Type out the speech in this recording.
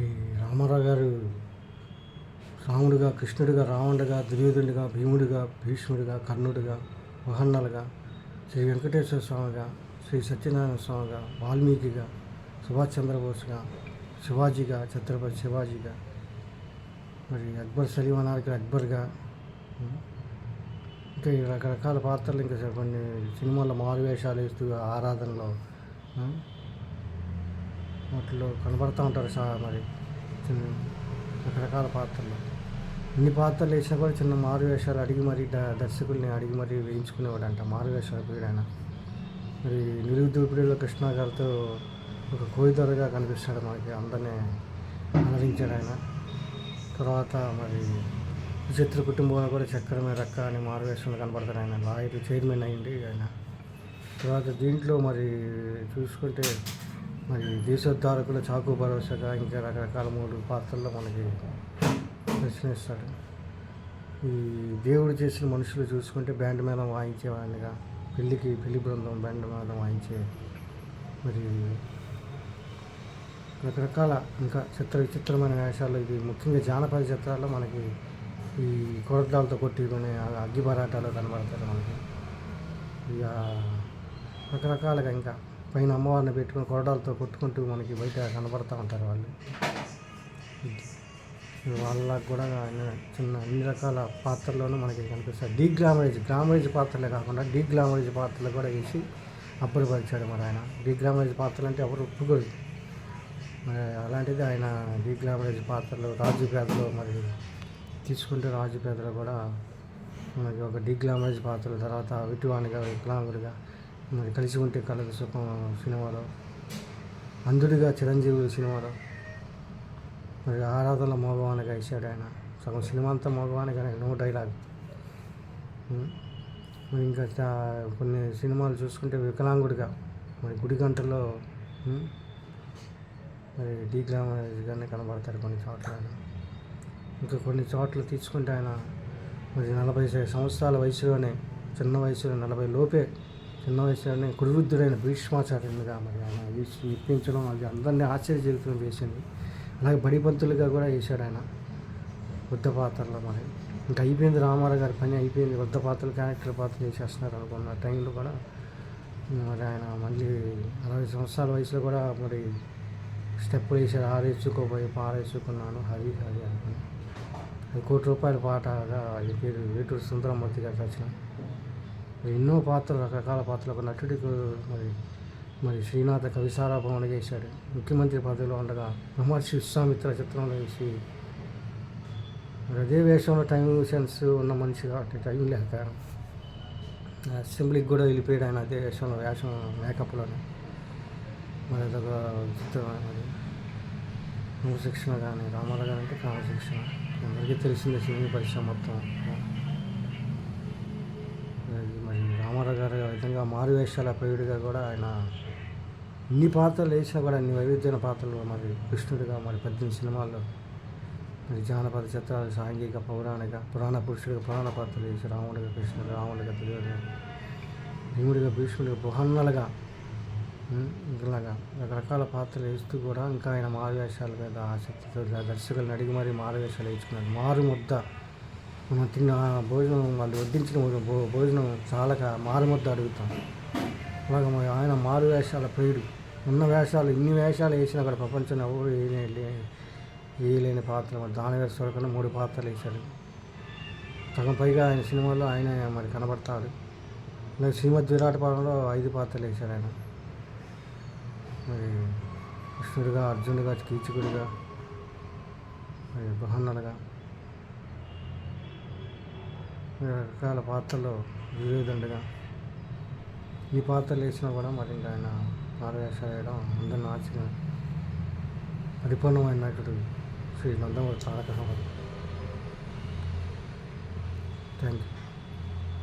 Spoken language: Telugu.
మరి రామారావు గారు రాముడిగా కృష్ణుడిగా రావణుడిగా దుర్యోధనుడిగా భీముడిగా భీష్ముడిగా కర్ణుడిగా మహన్నలుగా శ్రీ వెంకటేశ్వర స్వామిగా శ్రీ సత్యనారాయణ స్వామిగా వాల్మీకిగా సుభాష్ చంద్రబోస్గా శివాజీగా ఛత్రపతి శివాజీగా మరి అక్బర్ సలీమానానికి అక్బర్గా ఇంకా రకరకాల పాత్రలు ఇంకా కొన్ని సినిమాల్లో మారు వేషాలు వేస్తూ ఆరాధనలో వాటిలో కనబడుతూ ఉంటారు సా మరి చిన్న రకరకాల పాత్రలు. ఇన్ని పాత్రలు వేసినా కూడా చిన్న మారు వేషాలు అడిగి మరీ ద- దర్శకుల్ని అడిగి మరీ వేయించుకునేవాడు అంట మారు వేషాలు మరి నిలువు కృష్ణ గారితో ఒక కోయిదొరగా కనిపిస్తాడు మనకి అందరినీ అలరించాడు ఆయన. తర్వాత మరి విచిత్ర కుటుంబంలో కూడా చక్రమే రక్క అని మారు వేషంలో కనబడతాడు ఆయన. లాయర్ చైర్మన్ అయింది ఆయన. తర్వాత దీంట్లో మరి చూసుకుంటే మరి దేశోద్ధారకులు చాకు భరోసాగా ఇంకా రకరకాల మూడు పాత్రల్లో మనకి దర్శనమిస్తాడు ఈ దేవుడు చేసిన మనుషులు చూసుకుంటే బ్యాండ్ మేళం వాయించేవాడినిగా. పెళ్ళికి పెళ్ళి బృందం బ్యాండ్ మేళం వాయించే మరి రకరకాల ఇంకా చిత్ర విచిత్రమైన వేషాలు. ఇది ముఖ్యంగా జానపద చిత్రాల్లో మనకి ఈ కొరటాలతో కొట్టుకునే అగ్గి పరాటాలు కనబడతారు మనకి. ఇక రకరకాలుగా ఇంకా పైన అమ్మవారిని పెట్టుకుని కొరడాలతో కొట్టుకుంటూ మనకి బయట కనబడుతూ ఉంటారు వాళ్ళు. వాళ్ళకు కూడా ఆయన చిన్న అన్ని రకాల పాత్రల్లోనూ మనకి కనిపిస్తాయి. డీ గ్లామరేజ్ పాత్రలే కాకుండా డీ పాత్రలు కూడా వేసి అబ్బురపరిచాడు మరి ఆయన. డీ పాత్రలు అంటే ఎవరు ఒప్పుకోరు. మరి అలాంటిది ఆయన డీ పాత్రలు రాజు పేదలు మరి తీసుకుంటే రాజు పేదలు కూడా మనకి ఒక డీ పాత్రలు పాత్రల తర్వాత విటువానిగా వికలాంగుడిగా మరి కలిసి ఉంటే కలదు సుఖం సినిమాలో అందుడిగా చిరంజీవి సినిమాలో మరి ఆరాధనలో మోగవానిగా ఇచ్చాడు ఆయన. సగం సినిమా అంతా మోగవానిగా నో డైలాగ్. మరి ఇంకా కొన్ని సినిమాలు చూసుకుంటే వికలాంగుడిగా మరి గుడి గంటలో మరి డీ గ్లామరైజ్గానే కనబడతాడు కొన్ని చోట్ల ఆయన. ఇంకా కొన్ని చోట్ల తీసుకుంటే ఆయన మరి నలభై సంవత్సరాల వయసులోనే చిన్న వయసులో నలభై లోపే చిన్న వయసులోనే కురువృద్ధుడైన భీష్మాచార్యునిగా మరి ఆయన వీసి ఇప్పించడం అది అందరినీ ఆశ్చర్యజీవితం వేసింది అలాగే బడిపంతులుగా కూడా వేశాడు ఆయన వృద్ధ పాత్రలో మరి. ఇంకా అయిపోయింది రామారావు గారి పని అయిపోయింది వృద్ధ పాత్రలు క్యారెక్టర్ పాత్రలు చేసేస్తున్నారు అనుకున్న టైంలో కూడా మరి ఆయన మళ్ళీ అరవై సంవత్సరాల వయసులో కూడా మరి స్టెప్పులు వేసాడు ఆరేసుకోపోయి పారేసుకున్నాను హరి హరి అనుకుని. అది కోటి రూపాయల పాటగా అది పేరు వేటూరు సుందరమూర్తి గారు రచన. ఎన్నో పాత్రలు రకరకాల పాత్రలు ఒక నటుడికి మరి మరి శ్రీనాథ కవిసారాభవన చేశాడు. ముఖ్యమంత్రి పదవిలో ఉండగా మహర్షి విశ్వామిత్ర చిత్రంలో వేసి అదే వేషంలో టైం సెన్స్ ఉన్న మనిషి కాబట్టి టైం లేక అసెంబ్లీకి కూడా వెళ్ళిపోయాడు ఆయన అదే వేషంలో వేషం మేకప్లోనే. మరి అదొక చిత్రమైన మరి. క్రమశిక్షణ కానీ రామారావు గారు అంటే క్రమశిక్షణ. అందరికీ తెలిసిందే సినిమా పరిశ్రమ మొత్తం అది మరి రామారావు గారు విధంగా మారు వేషాల ప్రియుడిగా కూడా ఆయన ఇన్ని పాత్రలు వేసినా కూడా అన్ని వైవిధ్యమైన పాత్రలు మరి కృష్ణుడిగా మరి పద్దెనిమిది సినిమాల్లో మరి జానపద చిత్రాలు సాంఘిక పౌరాణిక పురాణ పురుషుడిగా పురాణ పాత్రలు వేసి రాముడిగా కృష్ణుడు రాముడిగా తెలియదు భీముడిగా భీష్ముడిగా బృహన్నలుగా ఇలాగా రకరకాల పాత్రలు వేస్తూ కూడా ఇంకా ఆయన మారువేషాల మీద ఆసక్తితో దర్శకులను అడిగి మరీ మారువేషాలు వేసుకున్నాడు మారు ముద్ద తిన్న భోజనం వాళ్ళు వడ్డించిన భోజనం- భో- భోజనం చాలక మారుమద్ద అడుగుతాం. అలాగ ఆయన మారు వేషాల ప్రియుడు ఉన్న వేషాలు ఇన్ని వేషాలు వేసినా అక్కడ ప్రపంచంలో ఎవరు వేయలేని పాత్ర. మరి దానవేశ్వర స్వరకన్నా మూడు పాత్రలు వేశాడు. సగం పైగా ఆయన సినిమాలో ఆయన మరి కనబడతాడు. అలాగే శ్రీమద్ విరాట్ పాలనలో ఐదు పాత్రలు వేశాడు ఆయన. మరి కృష్ణుడిగా అర్జునుడిగా కీచకుడిగా మరి బృహన్నలుగా రకరకాల పాత్రలు వివేదండగా ఈ పాత్రలు వేసినా కూడా మరి ఇంకా ఆయన మారవేషాలు వేయడం అందరిని ఆశ్చర్యం. పరిపూర్ణమైన నటుడు శ్రీ నందమూరి తారక రామారావు థ్యాంక్ యూ